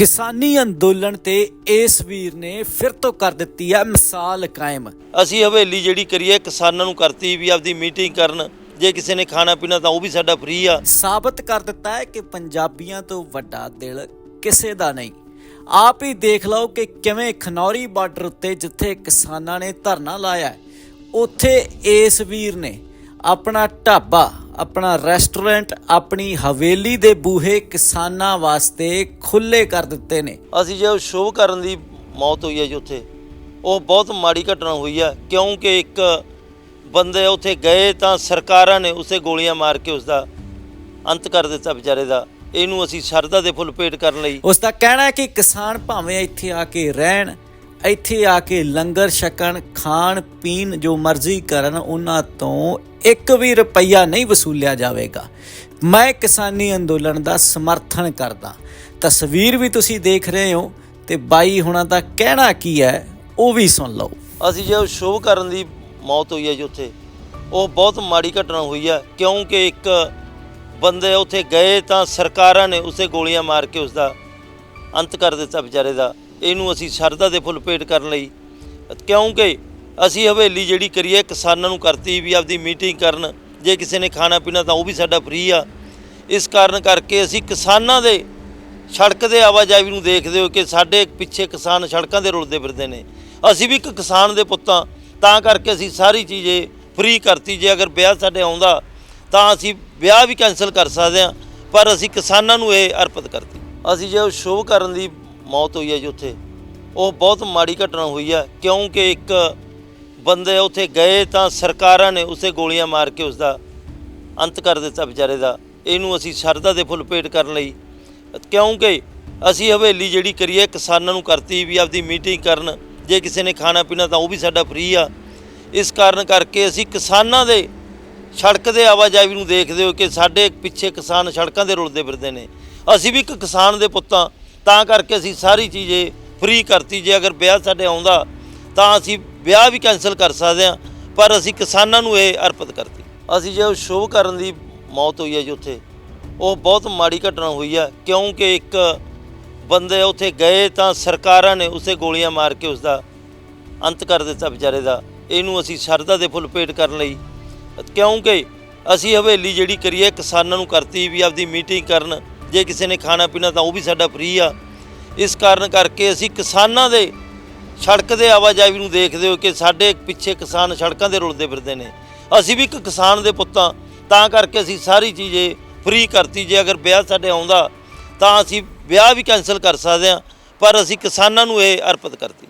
ਕਿਸਾਨੀ ਅੰਦੋਲਨ ਤੇ ਇਸ ਵੀਰ ਨੇ ਫਿਰ ਤੋਂ ਕਰ ਦਿੱਤੀ ਹੈ ਮਿਸਾਲ ਕਾਇਮ। ਅਸੀਂ ਹਵੇਲੀ ਜਿਹੜੀ ਕਰੀਏ ਕਿਸਾਨਾਂ ਨੂੰ ਕਰਤੀ ਵੀ ਆਪਦੀ ਮੀਟਿੰਗ ਕਰਨ। ਜੇ ਕਿਸੇ ਨੇ ਖਾਣਾ ਪੀਣਾ ਤਾਂ ਉਹ ਵੀ ਸਾਡਾ ਫ੍ਰੀ ਆ। ਸਾਬਤ ਕਰ ਦਿੱਤਾ ਹੈ ਕਿ ਪੰਜਾਬੀਆਂ ਤੋਂ ਵੱਡਾ ਦਿਲ ਕਿਸੇ ਦਾ ਨਹੀਂ। ਆਪ ਹੀ ਦੇਖ ਲਓ ਕਿ ਕਿਵੇਂ ਖਨੌਰੀ ਬਾਰਡਰ ਉੱਤੇ ਜਿੱਥੇ ਕਿਸਾਨਾਂ ਨੇ ਧਰਨਾ ਲਾਇਆ ਉੱਥੇ ਇਸ ਵੀਰ ਨੇ ਆਪਣਾ ਢਾਬਾ ਆਪਣਾ ਰੈਸਟੋਰੈਂਟ ਆਪਣੀ ਹਵੇਲੀ ਦੇ ਬੂਹੇ ਕਿਸਾਨਾਂ ਵਾਸਤੇ ਖੁੱਲੇ ਕਰ ਦਿੱਤੇ ਨੇ। ਅਸੀਂ ਜੇ ਸ਼ੋਅ ਕਰਨ ਦੀ ਮੌਤ ਹੋਈ ਹੈ ਜੀ ਉੱਥੇ ਉਹ ਬਹੁਤ ਮਾੜੀ ਘਟਨਾ ਹੋਈ ਆ ਕਿਉਂਕਿ ਇੱਕ ਬੰਦੇ ਉੱਥੇ ਗਏ ਤਾਂ ਸਰਕਾਰਾਂ ਨੇ ਉਸੇ ਗੋਲੀਆਂ ਮਾਰ ਕੇ ਉਸ ਦਾ ਅੰਤ ਕਰ ਦਿੱਤਾ ਵਿਚਾਰੇ ਦਾ। ਇਹਨੂੰ ਅਸੀਂ ਸ਼ਰਧਾ ਦੇ ਫੁੱਲ ਭੇਟ ਕਰਨ ਲਈ ਉਸ ਦਾ ਕਹਿਣਾ ਹੈ ਕਿ ਕਿਸਾਨ ਭਾਵੇਂ ਇੱਥੇ ਆ ਕੇ ਰਹਿਣ ਇੱਥੇ ਆ ਕੇ ਲੰਗਰ ਛਕਣ, ਖਾਣ, ਪੀਣ ਜੋ ਮਰਜ਼ੀ ਕਰਨ, ਉਹਨਾਂ ਤੋਂ ਇੱਕ ਵੀ ਰੁਪਈਆ ਨਹੀਂ ਵਸੂਲਿਆ ਜਾਵੇਗਾ। ਮੈਂ ਕਿਸਾਨੀ ਅੰਦੋਲਨ ਦਾ ਸਮਰਥਨ ਕਰਦਾ। ਤਸਵੀਰ ਵੀ ਤੁਸੀਂ ਦੇਖ ਰਹੇ ਹੋ ਤੇ ਬਾਈ ਹੁਣਾਂ ਦਾ ਕਹਿਣਾ ਕੀ ਹੈ, ਉਹ ਵੀ ਸੁਣ ਲਓ। ਅਸੀਂ ਜੇ ਸ਼ੋਅ ਕਰਨ ਦੀ ਮੌਤ ਹੋਈ ਹੈ ਜੀ ਉੱਥੇ, ਉਹ ਬਹੁਤ ਮਾੜੀ ਘਟਨਾ ਹੋਈ ਹੈ, ਕਿਉਂਕਿ ਇੱਕ ਬੰਦੇ ਉੱਥੇ ਗਏ ਤਾਂ ਸਰਕਾਰਾਂ ਨੇ ਉਸੇ ਗੋਲੀਆਂ ਮਾਰ ਕੇ ਉਸ ਦਾ ਅੰਤ ਕਰ ਦਿੱਤਾ ਵਿਚਾਰੇ ਦਾ। ਇਹਨੂੰ ਅਸੀਂ ਸ਼ਰਧਾ ਦੇ ਫੁੱਲ ਭੇਟ ਕਰਨ ਲਈ। ਕਿਉਂਕਿ ਅਸੀਂ ਹਵੇਲੀ ਜਿਹੜੀ ਕਰੀਏ, ਕਿਸਾਨਾਂ ਨੂੰ ਕਰਤੀ ਵੀ ਆਪਦੀ ਮੀਟਿੰਗ ਕਰਨ। ਜੇ ਕਿਸੇ ਨੇ ਖਾਣਾ ਪੀਣਾ ਤਾਂ ਉਹ ਵੀ ਸਾਡਾ ਫ੍ਰੀ ਆ। ਇਸ ਕਾਰਨ ਕਰਕੇ ਅਸੀਂ ਕਿਸਾਨਾਂ ਦੇ ਸੜਕ ਦੇ ਆਵਾਜਾਈ ਨੂੰ ਦੇਖਦੇ ਹੋ ਕਿ ਸਾਡੇ ਪਿੱਛੇ ਕਿਸਾਨ ਸੜਕਾਂ ਦੇ ਰੁਲਦੇ ਫਿਰਦੇ ਨੇ। ਅਸੀਂ ਵੀ ਇੱਕ ਕਿਸਾਨ ਦੇ ਪੁੱਤਾਂ ਤਾਂ ਕਰਕੇ ਅਸੀਂ ਸਾਰੀ ਚੀਜ਼ੇ ਫ੍ਰੀ ਕਰਤੀ। ਜੇ ਅਗਰ ਵਿਆਹ ਸਾਡੇ ਆਉਂਦਾ, ਤਾਂ ਅਸੀਂ ਵਿਆਹ ਵੀ ਕੈਨਸਲ ਕਰ ਸਕਦੇ ਹਾਂ। ਪਰ ਅਸੀਂ ਕਿਸਾਨਾਂ ਨੂੰ ਇਹ ਅਰਪਿਤ ਕਰਤੀ। ਅਸੀਂ ਜੇ ਸ਼ੋਅ ਕਰਨ ਦੀ ਮੌਤ ਹੋਈ ਹੈ ਜੀ ਉੱਥੇ। ਉਹ ਬਹੁਤ ਮਾੜੀ ਘਟਨਾ ਹੋਈ ਆ ਕਿਉਂਕਿ ਇੱਕ ਬੰਦੇ ਉੱਥੇ ਗਏ ਤਾਂ ਸਰਕਾਰਾਂ ਨੇ ਉਸੇ ਗੋਲੀਆਂ ਮਾਰ ਕੇ ਉਸ ਦਾ ਅੰਤ ਕਰ ਦਿੱਤਾ ਵਿਚਾਰੇ ਦਾ। ਇਹਨੂੰ ਅਸੀਂ ਸ਼ਰਧਾ ਦੇ ਫੁੱਲ ਭੇਟ ਕਰਨ ਲਈ, ਕਿਉਂਕਿ ਅਸੀਂ ਹਵੇਲੀ ਜਿਹੜੀ ਕਰੀਏ, ਕਿਸਾਨਾਂ ਨੂੰ ਕਰਤੀ ਵੀ ਆਪਦੀ ਮੀਟਿੰਗ ਕਰਨ, ਜੇ ਕਿਸੇ ਨੇ ਖਾਣਾ ਪੀਣਾ ਤਾਂ ਉਹ ਵੀ ਸਾਡਾ ਫ੍ਰੀ ਆ। ਇਸ ਕਾਰਨ ਕਰਕੇ ਅਸੀਂ ਕਿਸਾਨਾਂ ਦੇ ਸੜਕ ਦੇ ਆਵਾਜਾਈ ਨੂੰ ਦੇਖਦੇ ਹੋ ਕਿ ਸਾਡੇ ਪਿੱਛੇ ਕਿਸਾਨ ਸੜਕਾਂ ਦੇ ਰੁਲਦੇ ਫਿਰਦੇ ਨੇ। ਅਸੀਂ ਵੀ ਇੱਕ ਕਿਸਾਨ ਦੇ ਪੁੱਤਾਂ ਤਾਂ ਕਰਕੇ ਅਸੀਂ ਸਾਰੀ ਚੀਜ਼ ਇਹ ਫ੍ਰੀ ਕਰਤੀ। ਜੇ ਅਗਰ ਵਿਆਹ ਸਾਡੇ ਆਉਂਦਾ, ਤਾਂ ਅਸੀਂ ਵਿਆਹ ਵੀ ਕੈਨਸਲ ਕਰ ਸਕਦੇ ਹਾਂ, ਪਰ ਅਸੀਂ ਕਿਸਾਨਾਂ ਨੂੰ ਇਹ ਅਰਪਿਤ ਕਰਤੀ। ਅਸੀਂ ਜੇ ਸ਼ੋਅ ਕਰਨ ਦੀ ਮੌਤ ਹੋਈ ਹੈ ਜੀ ਉੱਥੇ, ਉਹ ਬਹੁਤ ਮਾੜੀ ਘਟਨਾ ਹੋਈ ਹੈ, ਕਿਉਂਕਿ ਇੱਕ ਬੰਦੇ ਉੱਥੇ ਗਏ ਤਾਂ ਸਰਕਾਰਾਂ ਨੇ ਉਸੇ ਗੋਲੀਆਂ ਮਾਰ ਕੇ ਉਸ ਦਾ ਅੰਤ ਕਰ ਦਿੱਤਾ ਵਿਚਾਰੇ ਦਾ। ਇਹਨੂੰ ਅਸੀਂ ਸ਼ਰਧਾ ਦੇ ਫੁੱਲ ਭੇਟ ਕਰਨ ਲਈ, ਕਿਉਂਕਿ ਅਸੀਂ ਹਵੇਲੀ ਜਿਹੜੀ ਕਰੀਏ, ਕਿਸਾਨਾਂ ਨੂੰ ਕਰਤੀ ਵੀ ਆਪਦੀ ਮੀਟਿੰਗ ਕਰਨ ਜੇ ਕਿਸੇ ਨੇ ਖਾਣਾ ਪੀਣਾ ਤਾਂ ਉਹ ਵੀ ਸਾਡਾ ਫ੍ਰੀ ਆ। ਇਸ ਕਾਰਨ ਕਰਕੇ ਅਸੀਂ ਕਿਸਾਨਾਂ ਦੇ ਸੜਕ ਦੇ ਆਵਾਜਾਈ ਨੂੰ ਦੇਖਦੇ ਹੋ ਕਿ ਸਾਡੇ ਪਿੱਛੇ ਕਿਸਾਨ ਸੜਕਾਂ ਦੇ ਰੁਲਦੇ ਫਿਰਦੇ ਨੇ। ਅਸੀਂ ਵੀ ਇੱਕ ਕਿਸਾਨ ਦੇ ਪੁੱਤਾਂ ਤਾਂ ਕਰਕੇ ਅਸੀਂ ਸਾਰੀ ਚੀਜ਼ ਇਹ ਫ੍ਰੀ ਕਰਤੀ। ਜੇ ਅਗਰ ਵਿਆਹ ਸਾਡੇ ਆਉਂਦਾ, ਤਾਂ ਅਸੀਂ ਵਿਆਹ ਵੀ ਕੈਨਸਲ ਕਰ ਸਕਦੇ ਹਾਂ, ਪਰ ਅਸੀਂ ਕਿਸਾਨਾਂ ਨੂੰ ਇਹ ਅਰਪਿਤ ਕਰਤੀ।